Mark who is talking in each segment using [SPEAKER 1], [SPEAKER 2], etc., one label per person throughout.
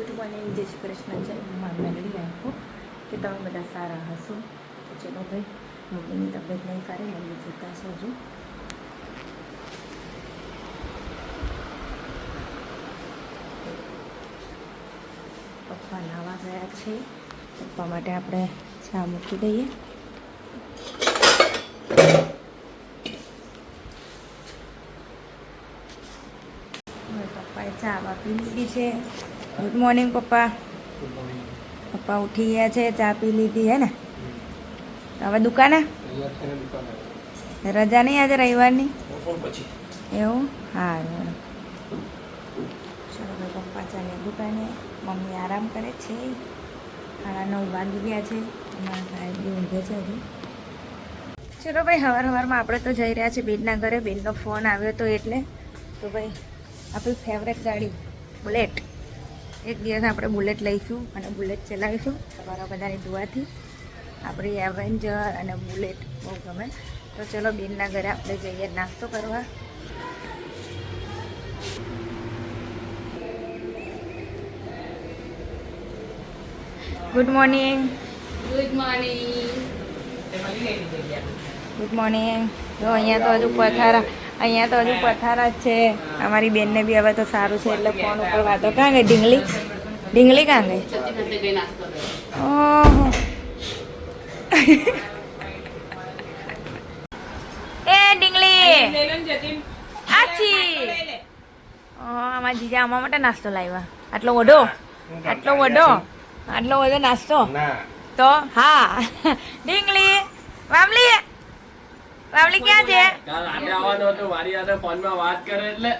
[SPEAKER 1] Good morning જય શ્રી કૃષ્ણ જય મા મેલડી આખો કે તમે બધા સારા હશો તો ચલો ભાઈ મમ્મીની તબિયત નહીં સારી મમ્મી જોતા છો હજુ પપ્પા નાવા ગયા છે. પપ્પા માટે આપણે ચા મૂકી દઈએ. પપ્પાએ ચા આપી લીધી છે. ગુડ મોર્નિંગ પપ્પા. પપ્પા ઉઠી ગયા છે ચા પી લીધી હે ને? હવે દુકાને? રજા નહીં આજે રવિવારની? એવું? હા ચલો પપ્પા ચાલે દુકાને. મમ્મી આરામ કરે છે. સાડા નવ વાગી ગયા છે. મારા સાહેબ બી ઊંઘે છે હજુ. ચલો ભાઈ હવાર હવારમાં આપણે તો જઈ રહ્યા છીએ બેનના ઘરે. બેનનો ફોન આવ્યો હતો એટલે. તો ભાઈ આપણી ફેવરેટ ગાડી બુલેટ. એક દિવસ આપણે બુલેટ લઈશું અને બુલેટ ચલાવીશું તમારા બધાની દુઆથી. આપણી એવેન્જર અને બુલેટ બહુ ગમે. તો ચલો બેનના ઘરે આપણે જઈએ નાસ્તો કરવા. Good morning
[SPEAKER 2] good morning
[SPEAKER 1] good morning તો અહીંયા તો હજુ પથારા અહીંયા તો હજુ પથારા જ છે. અમારી બેનને બી હવે તો સારું છે એટલે ફોન ઉપર વાતો. કાં ગઈ ઢીંગલી? ઢીંગલી કાં ગઈ? ઓહો. એ ઢીંગલી! આછી! અમારા જીજા અમારા માટે નાસ્તો લાવ્યા. આટલો વડો? આટલો વડો? આટલો બધો નાસ્તો? તો હા. ઢીંગલી વામલી બાવલી ક્યાં છે?
[SPEAKER 3] કાલ આટે આવવાનો હતો મારી સાથે ફોનમાં વાત કરે એટલે.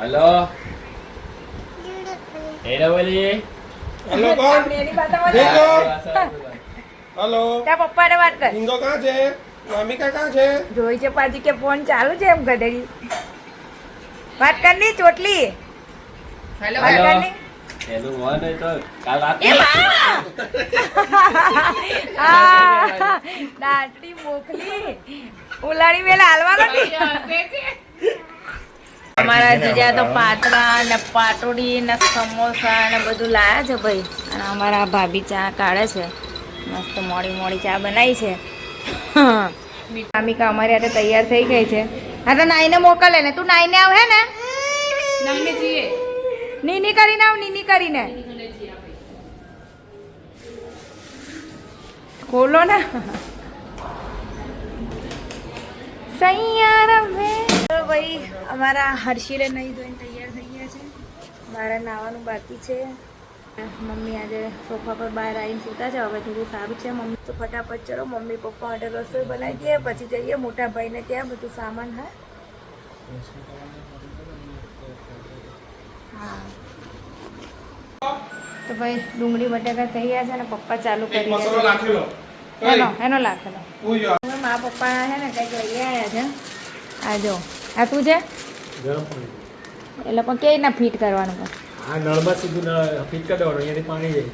[SPEAKER 3] હેલો? હેલો બોલી.
[SPEAKER 4] હેલો
[SPEAKER 1] કોણ? દેખો
[SPEAKER 4] હેલો. તા
[SPEAKER 1] પપ્પા ને વાત કર.
[SPEAKER 4] ઇન્દો ક્યાં છે? મમ્મી ક્યાં છે?
[SPEAKER 1] જોઈ છે પાજી કે ફોન ચાલુ છે એમ ગધેડી વાત કરની ચોટલી.
[SPEAKER 2] હેલો.
[SPEAKER 1] વાત કરની
[SPEAKER 3] એનું મન તો કાલ રાતે
[SPEAKER 1] મોકલી ઉલાડી હાલવાનો. અમારા જીજા તો પાતળા ને પાટોડી ને સમોસા ને બધું લાયા છે ભાઈ. અને અમારા ભાભી ચા કાઢે છે. મસ્ત મોડી મોડી ચા બનાવી છે. મામિકા અમારી હાથે તૈયાર થઈ ગઈ છે. હા તો નાઈને મોકલે ને તું નાઈને આવ હે ને?
[SPEAKER 2] નામને જઈએ
[SPEAKER 1] નીની કરીને આવ, નીની કરીને. ખોલો ને. સૈયારા ભાઈ, અમારા હર્ષિલે નહીં ધોઈને તૈયાર થઈ ગયા છે. મારે નાવાનું બાકી છે. મમ્મી આજે સોફા પર બહાર આવીને સૂતા છે, હવે થોડું સારું છે. મમ્મી તો ફટાફટ ચલો, મમ્મી પપ્પા માટે રસોઈ બનાવી દઈએ, પછી જઈએ મોટા ભાઈને ત્યાં બધું સામાન, હા? તો ભાઈ ડુંગળી બટાકા થઈ ગયા છે ને પપ્પા ચાલુ કરી
[SPEAKER 4] મસાલો
[SPEAKER 1] નાખેલો. એનો એનો
[SPEAKER 4] નાખેલો.
[SPEAKER 1] હવે મા પપ્પા છે ને કંઈક લઈ આવ્યા છે. આ જો. આ તું છે? એટલે પણ કેવી ના ફિટ કરવાનું પણ
[SPEAKER 5] આ નળમાં સીધું ફિટ કરી દેવાનું અહીંયાથી પાણી જાય.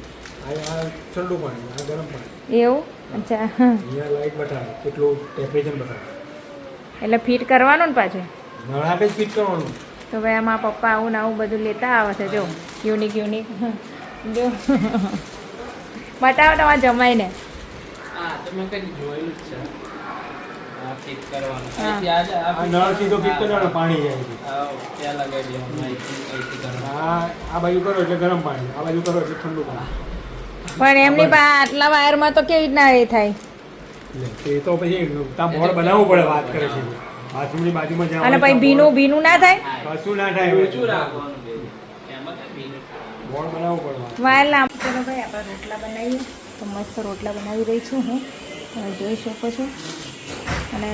[SPEAKER 5] આ આ ઠંડુ પાણી આ ગરમ પાણી.
[SPEAKER 1] એવું? અચ્છા.
[SPEAKER 5] અહીંયા લાઈટ બતાવે કેટલું ટેમ્પરેચર બતાવે.
[SPEAKER 1] એટલે ફિટ કરવાનું ને પાછું?
[SPEAKER 5] નળ હાથે જ ફિટ કરવાનું.
[SPEAKER 1] તો ભાઈ આમાં પપ્પા આવું ને આવું બધું લેતા આવે છે જો. Unique unique. જો. બતાવો તમારા જમાઈને
[SPEAKER 5] પાણી જાય છે.
[SPEAKER 3] આવો, ત્યાં લગાવી દેવાનું અહીંથી અહીંથી કરવાનું.
[SPEAKER 5] આ આ બાજુ કરો એટલે ગરમ પાણી આ બાજુ કરો એટલે ઠંડુ પાણી
[SPEAKER 1] પણ એમની પાસે આટલા વાયરમાં તો કેવી રીતના એ થાય?
[SPEAKER 5] એ તો પછી બનાવવું પડે વાત કરે છે. બાથરૂમની બાજુમાં જ્યાં
[SPEAKER 1] અને પછી ભીનું ભીનું ના થાય?
[SPEAKER 5] કશું ના થાય.
[SPEAKER 3] ઓછું રાખવાનું.
[SPEAKER 5] બોર્ડ બનાવવું પડવાનું
[SPEAKER 1] વાયર ના ચલો ભાઈ આપણે રોટલા બનાવીએ. તો મસ્ત રોટલા બનાવી રહી છું હું. તમે જોઈ શકો છો. અને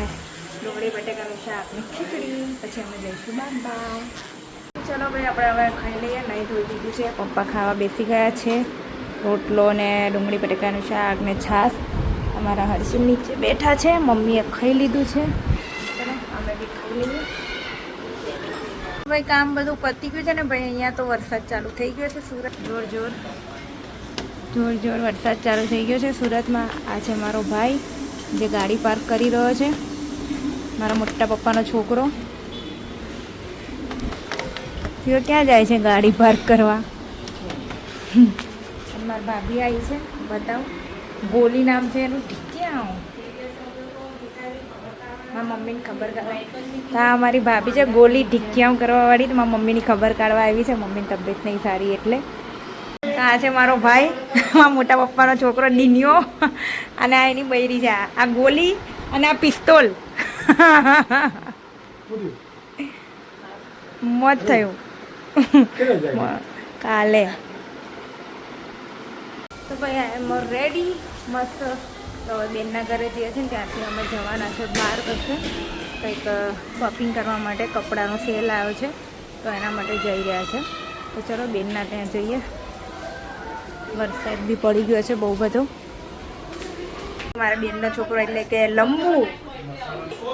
[SPEAKER 1] ડુંગળી બટેકાનું શાક ને ખીચડી. પછી અમે જઈશું બાબા ચલો ભાઈ આપણે હવે ખાઈ લઈએ. નહીં ધોઈ દીધું છે. પપ્પા ખાવા બેસી ગયા છે. રોટલો ને ડુંગળી બટેકાનું શાક ને છાશ. અમારા હર્ષિલ નીચે બેઠા છે. મમ્મીએ ખાઈ લીધું છે ચલો અમે બી ખાઈ લઈએ ભાઈ કામ બધું પતી ગયું છે ને ભાઈ અહીંયા તો વરસાદ ચાલુ થઈ ગયો છે સુરત. જોર જોર. જોર જોર વરસાદ ચાલુ થઈ ગયો છે સુરતમાં. આ છે મારો ભાઈ જે ગાડી પાર્ક કરી રહ્યો છે. મારા મોટા પપ્પાનો છોકરો. તેઓ ક્યાં જાય છે ગાડી પાર્ક કરવા? મારી ભાભી આવી છે બતાવો. ગોલી નામ છે એનું. ક્યાં? મારા મમ્મીને ખબર કાઢવા હા મારી ભાભી છે ગોલી ઢીકિયાઓ કરવા વાળી, તો મારા મમ્મીની ખબર કાઢવા આવી છે. મમ્મીની તબિયત નહીં સારી એટલે. આ છે મારો ભાઈ, મારા મોટા પપ્પાનો છોકરો ડીનિયો અને આ એની બૈરી છે. આ ગોલી અને આ પિસ્તોલ. મોત થયું. કાલે. તો ભાઈ આઈ એમ રેડી મસ્ત. તો હવે બેનના ઘરે જઈએ છીએ ને ત્યાંથી અમે જવાના છે બહાર કશે. કંઈક શોપિંગ કરવા માટે કપડાનો સેલ આવ્યો છે તો એના માટે જઈ રહ્યા છે. તો ચલો બેનના ત્યાં જઈએ. વરસાદ બી પડી ગયો છે બહુ બધો. મારા બેનનો છોકરો એટલે કે લંબુ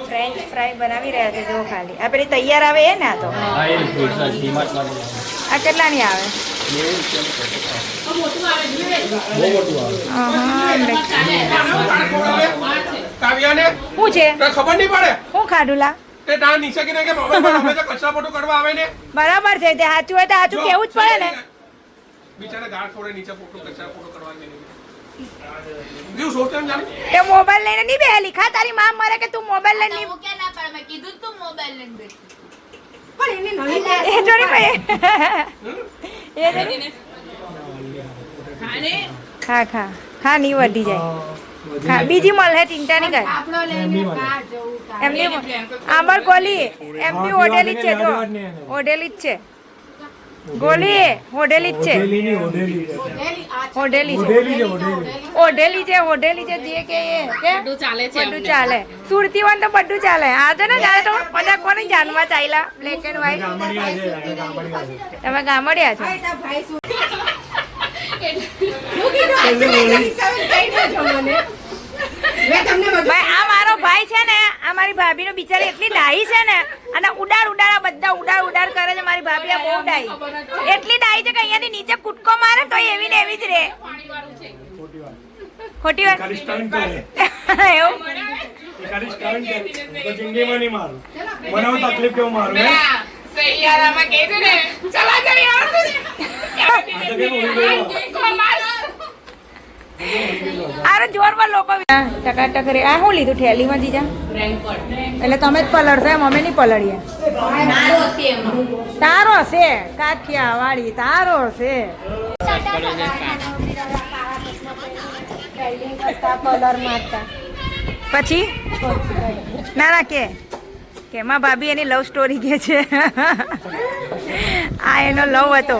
[SPEAKER 1] ફ્રેન્ચ ફ્રાય બનાવી રહ્યા છે જો ખાલી. આ પેલી તૈયાર આવે એ ને આ તો? આ કેટલાની આવે? શું છે?
[SPEAKER 4] ખબર નહીં પડે?
[SPEAKER 1] શું ખાધું
[SPEAKER 4] તે ત્યાં નીચે કે કે મોબાઈલ પર અમે તો કચરા પોટું કરવા આવે ને?
[SPEAKER 1] બરાબર છે તે સાચું હોય તો સાચું કેવું જ પડે ને.
[SPEAKER 4] બિચારા ગાળ નીચે પોટું કચરા પોટું કરવા
[SPEAKER 1] મોબાઈલ લઈને નહીં બેહેલી. ખા તારી માં મરે કે તું મોબાઈલ લઈને નહીં
[SPEAKER 2] મૂકે ના પડે મેં કીધું તું મોબાઈલ લઈને બેઠી.
[SPEAKER 1] એ જોડી ભાઈ એ જોડી. ખા ખા. ખા નહીં વધી જાય. હા બીજી મળે
[SPEAKER 2] હે જવું તારે.
[SPEAKER 1] એમની આંબર કોલી. એમની ઓઢેલી જ છે જો. ઓઢેલી જ છે. ગોલી હોડેલી જ છે.
[SPEAKER 5] ઓઢેલી ની છે.
[SPEAKER 2] ઓઢેલી છે.
[SPEAKER 1] ઓઢેલી છે જે કે એ
[SPEAKER 2] બધું ચાલે છે
[SPEAKER 1] બધું ચાલે. સુરતી હોય તો બધું ચાલે. આ ને જાણે તો બધા કોને જાનમાં ચાલ્યા? બ્લેક એન્ડ વ્હાઈટ તમે ગામડિયા છો. આ મારો ભાઈ છે ને આ મારી ભાભીનો બિચારી એટલી ડાહી છે ને અને ઉડાડ ઉડાડ બધા ઉડાડ ઉડાડ કરે છે. મારી ભાભી આ બહુ ડાઈ. એટલી ડાઈ છે કે અહીંયાથી નીચે કૂદકો મારે તો એવી ને એવી જ રહે
[SPEAKER 5] ખોટી વાત.
[SPEAKER 1] એવું?
[SPEAKER 5] મને તકલીફ કેવું મારું
[SPEAKER 2] સૈયારામાં કહે છે ને, ચલા જરી આવતું છે.
[SPEAKER 1] આરે જોરમાં લોકો ટકાટક ટકરે આ શું લીધું ઠેલીમાં જીજા? એટલે તમે જ પલળશો એમ અમે નહીં પલળીએ. તારો છે કાઠિયા વાળી તારો છે પછી? ના ના કે. કેમાં ભાભી એની લવ સ્ટોરી કે છે? આ એનો લવ હતો.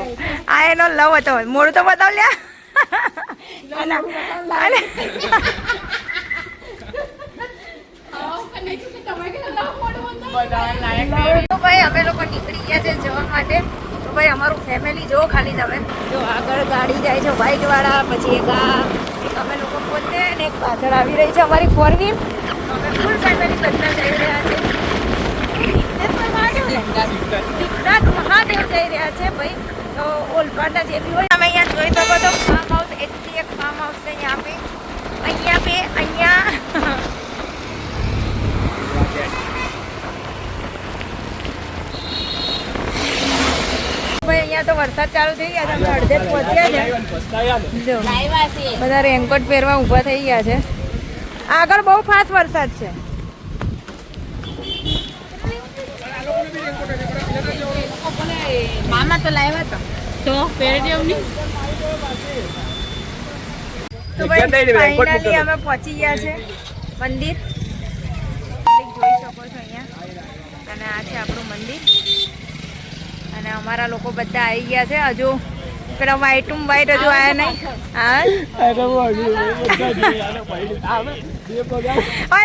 [SPEAKER 1] આ એનો લવ હતો. મોડું તો બતાવ લ્યા. અને- ભાઈ, અમે લોકો નીકળી ગયા છે જવા માટે. તો ભાઈ, અમારું ફેમિલી જો ખાલી તમે. જો આગળ ગાડી જાય છે બાઇક વાળા, પછી એક અમે લોકો પોતે અને એક પાછળ આવી રહી છે અમારી ફોર વ્હીલ અમે ફૂલ ફેમિલી બધા જઈ રહ્યા છે. સિદ્ધેશ્વર મહાદેવ જઈ રહ્યા છે ભાઈ. તો ઓલપાટા જે બી હોય, તમે અહીંયા જોઈ શકો છો. એક ફાર્મ હાઉસ છે અહીંયા આપે અહીંયા બે, અહીંયા વરસાદ ચાલુ થઈ ગયા છે અડધે પહોંચ્યા. બધા રેનકોટ પહેરવા ઊભા થઈ ગયા છે આગળ બહુ ફાસ્ટ વરસાદ છે
[SPEAKER 2] મામા તો લાવ્યા હતા. તો પહેરી દેવની.
[SPEAKER 1] તો ભાઈ ફાઇનલી અમે પહોંચી ગયા છે. મંદિર. જોઈ શકો છો અહીંયા. અને આ છે આપણું મંદિર. અને અમારા લોકો બધા આવી ગયા છે. હજુ પેલા વ્હાઈટ વ્હાઈટ હજુ આવ્યા નહીં. હા?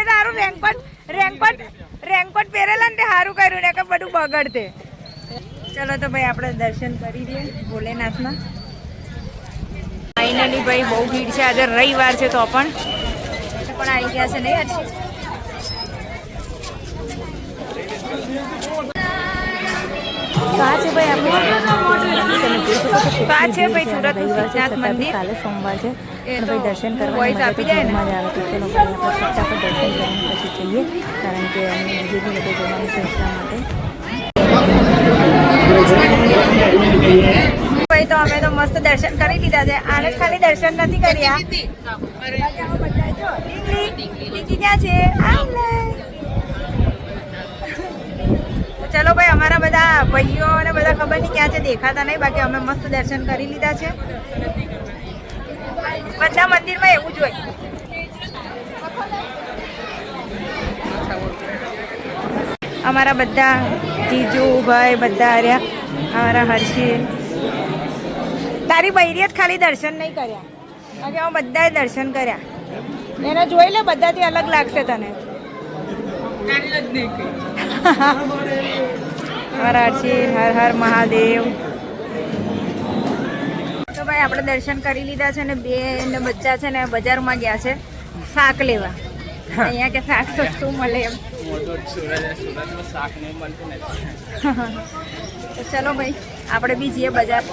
[SPEAKER 1] તારું રેન્કપટ રેનકોટ રેનકોટ પહેરેલા ને સારું કર્યું ને કે બધું બગડતે. ચલો તો ભાઈ આપણે દર્શન કરી દઈએ ભોલેનાથના. ફાઇનલી ભાઈ બહુ ભીડ છે. આજે રવિવાર છે તો પણ. પણ આવી ગયા છે નહીં હર્ષિત તો આ ભાઈ આપણે તો આ છે ભાઈ સુરત સિદ્ધનાથ મંદિર? કાલે સોમવાર છે. ભાઈ દર્શન કરવા મજા આવે તો ચલો ફટાફટ દર્શન કરીને પછી જઈએ. કારણ કે લોકો જવાનું છે એટલા માટે. મસ્ત દર્શન કરી લીધા છે. આને ખાલી દર્શન નથી કર્યા. છે? ચલો ભાઈ, અમારા બધા ભાઈઓ અને બધા ખબર નહીં ક્યાં છે, દેખાતા નહીં. બાકી અમે મસ્ત દર્શન કરી લીધા છે. બધા મંદિરમાં એવું જ હોય. અમારા બધા જીજુ, ભાઈ, બધા રહ્યા અમારા હર્ષિલ તારી બૈરીએ જ ખાલી દર્શન નહીં કર્યા. બાકી અમે બધાએ દર્શન કર્યા. એને જોઈ લે, બધાથી અલગ લાગશે તને. હર્ષિલ હર હર મહાદેવ. તો ભાઈ, આપણે દર્શન કરી લીધા છે ને બે ને બચ્ચા છે ને, બજારમાં ગયા છે શાક લેવા. અહીંયા કે શાક સસ્તું મળે એમ. ચલો ભાઈ, આપણે બી જઈએ બજાર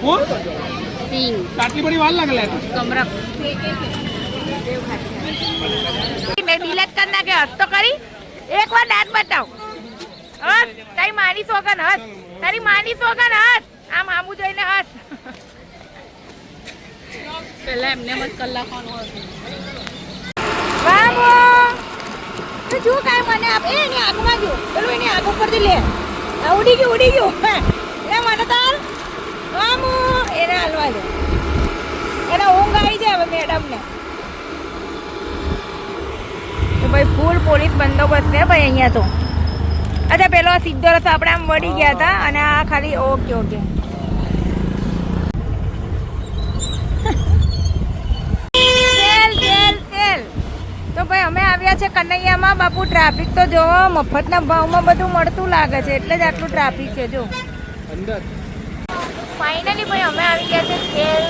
[SPEAKER 4] કોણ? આટલી બધી વાર લાગે લે
[SPEAKER 1] મેં ડિલેટ કરી નાખે હસ તો કરી. એક વાર દાંત બતાવ. હસ તારી માની સોગન હસ. તારી માની સોગન હસ. આમ આમું જોઈને હસ.
[SPEAKER 2] પહેલા એમને મત કલાકોનું હતું
[SPEAKER 1] બાબુ તું કાંઈ મને આપે એની આંખમાં જો, પેલું એની આંખ ઉપરથી લે. ઉડી ગયું ઉડી ગયું. હે. એ મને તાર. બાબુ એને હાલવા દે. એને ઊંઘ આવી જાય હવે મેડમને. તો ભાઈ ફૂલ પોલીસ બંદોબસ્ત છે ભાઈ અહીંયા તો. અચ્છા, પેલો સીધો રસ્તો આપણે આમ વળી ગયા હતા અને આ ખાલી okay okay sale sale sale તો ભાઈ અમે આવ્યા છે કનૈયામાં. બાપુ ટ્રાફિક તો જો મફતના ભાવમાં બધું મળતું લાગે છે. એટલે જ આટલું ટ્રાફિક છે જો.
[SPEAKER 5] અંદર.
[SPEAKER 1] ફાઇનલી ભાઈ અમે આવી ગયા છે સેલ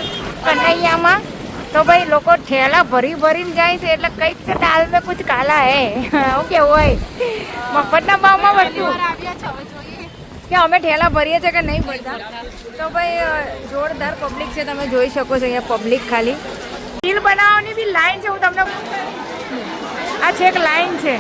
[SPEAKER 1] કનૈયામાં. તો ભાઈ લોકો ઠેલા ભરી ભરીને જાય છે એટલે કંઈક તો દાલ મેં કુછ કાલા હે. હું કેવું હોય મફતના ભાવમાં બધું. કે અમે ઠેલા ભરીએ છીએ કે નહીં ભરતા? તો ભાઈ જોરદાર પબ્લિક છે તમે જોઈ શકો છો અહીંયા પબ્લિક ખાલી. બિલ બનાવવાની બી લાઈન છે હું તમને આ છે એક લાઈન છે.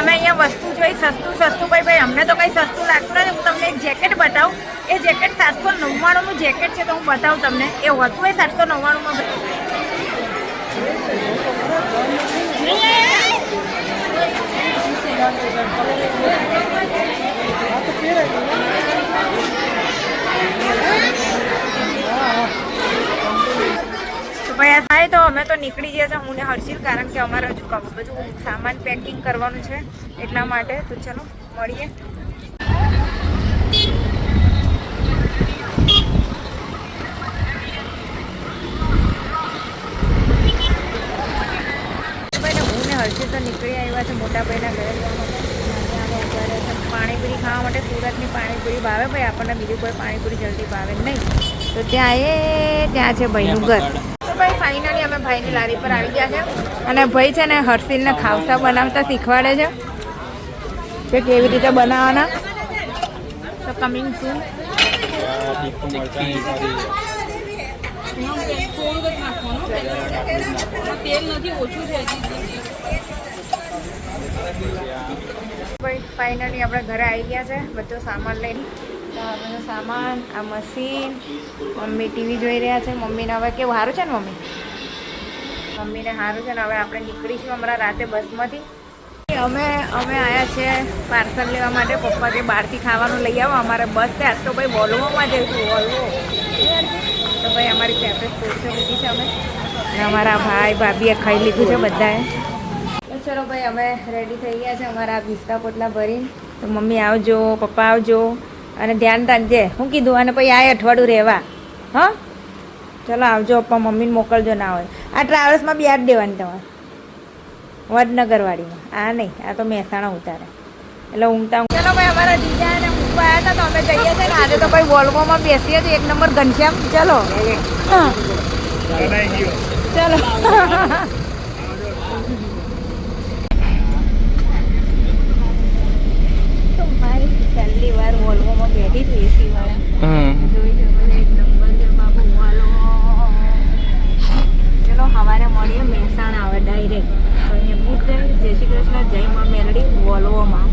[SPEAKER 1] અમે અહીંયા વસ્તુ જોઈ, સસ્તું સસ્તું. ભાઈ ભાઈ, અમને તો કંઈ સસ્તું લાગતું નથી. હું તમને એક જેકેટ બતાવું. એ જેકેટ સાતસો નવ્વાણુંનું જેકેટ છે તો હું બતાવું તમને. એ હોતું હોય સાતસો નવ્વાણુંમાં તો ભાઈ થાય તો અમે તો નીકળી ગયા છીએ હું ને હર્ષિલ કારણ કે અમારે હજુ બધું સામાન પેકિંગ કરવાનું છે એટલા માટે. તો ચલો મળીએ. હું ને હર્ષિલ તો નીકળી આવ્યા છે મોટા ભાઈના ઘરે. જવા માટે છે. પાણીપુરી ખાવા માટે સુરતની પાણીપુરી ભાવે ભાઈ આપણને બીજું કોઈ પાણીપુરી જલ્દી ભાવે નહીં. તો ત્યાં એ ત્યાં છે ભાઈનું ઘર. ફાઇનલી અમે ભાઈની લારી પર આવી ગયા છે. અને ભાઈ છે ને હર્ષિલને ખાવસા બનાવતા શીખવાડે છે. કે કેવી રીતે બનાવવાના. તો કમિંગ સૂન ફાઇનલી આપણે ઘરે આવી ગયા છે. બધો સામાન લઈને. તો બધો સામાન, આ મશીન, મમ્મી ટીવી જોઈ રહ્યા છે. મમ્મીને હવે કેવું સારું છે ને મમ્મી? મમ્મીને સારું છે ને હવે આપણે નીકળીશું હમણાં રાતે બસમાંથી. અમે અમે આવ્યા છે પાર્સલ લેવા માટે. પપ્પા કે બહારથી ખાવાનું લઈ આવો. અમારે બસ છે. આજ તો ભાઈ વોલ્વોમાં જઈશું, વોલ્વો. તો ભાઈ અમારી ફેવરેટ કોર્સો મૂકી છે અમે. અને અમારા ભાઈ ભાભીએ ખાઈ લીધું છે બધાએ. તો ચલો ભાઈ, અમે રેડી થઈ ગયા છે અમારા બિસ્તા પોટલા ભરીને. તો મમ્મી આવજો, પપ્પા આવજો. અને ધ્યાન રાખજે. હું કીધું અને પછી આ અઠવાડિયું રહેવા. હં? ચલો આવજો, પપ્પા મમ્મીને મોકલજો ના હોય. આ ટ્રાવેલ્સમાં બી જ દેવાની તમારે. વડનગરવાડીમાં આ નહીં, આ તો મહેસાણા ઉતારે. એટલે ઊંઘતા ઊંઘ- ચલો ભાઈ, અમારા જીજા અને મુંબઈ આવ્યા હતા તો અમે જઈએ છીએ. ને આજે તો ભાઈ વોલ્વોમાં બેસીએ છીએ, એક નંબર ઘનશ્યામ. ચલો. ચલો તો ભાઈ પહેલી વાર વોલ્વોમાં બેઠી હતી એસી વાળા. જોઈ શકો એક નંબર છે બાબુ વોલ્વો ચલો હવારે મળીએ. મહેસાણા આવે ડાયરેક્ટ તો અહીંયા જય શ્રી કૃષ્ણ. જય મા મેલડી. વોલ્વોમાં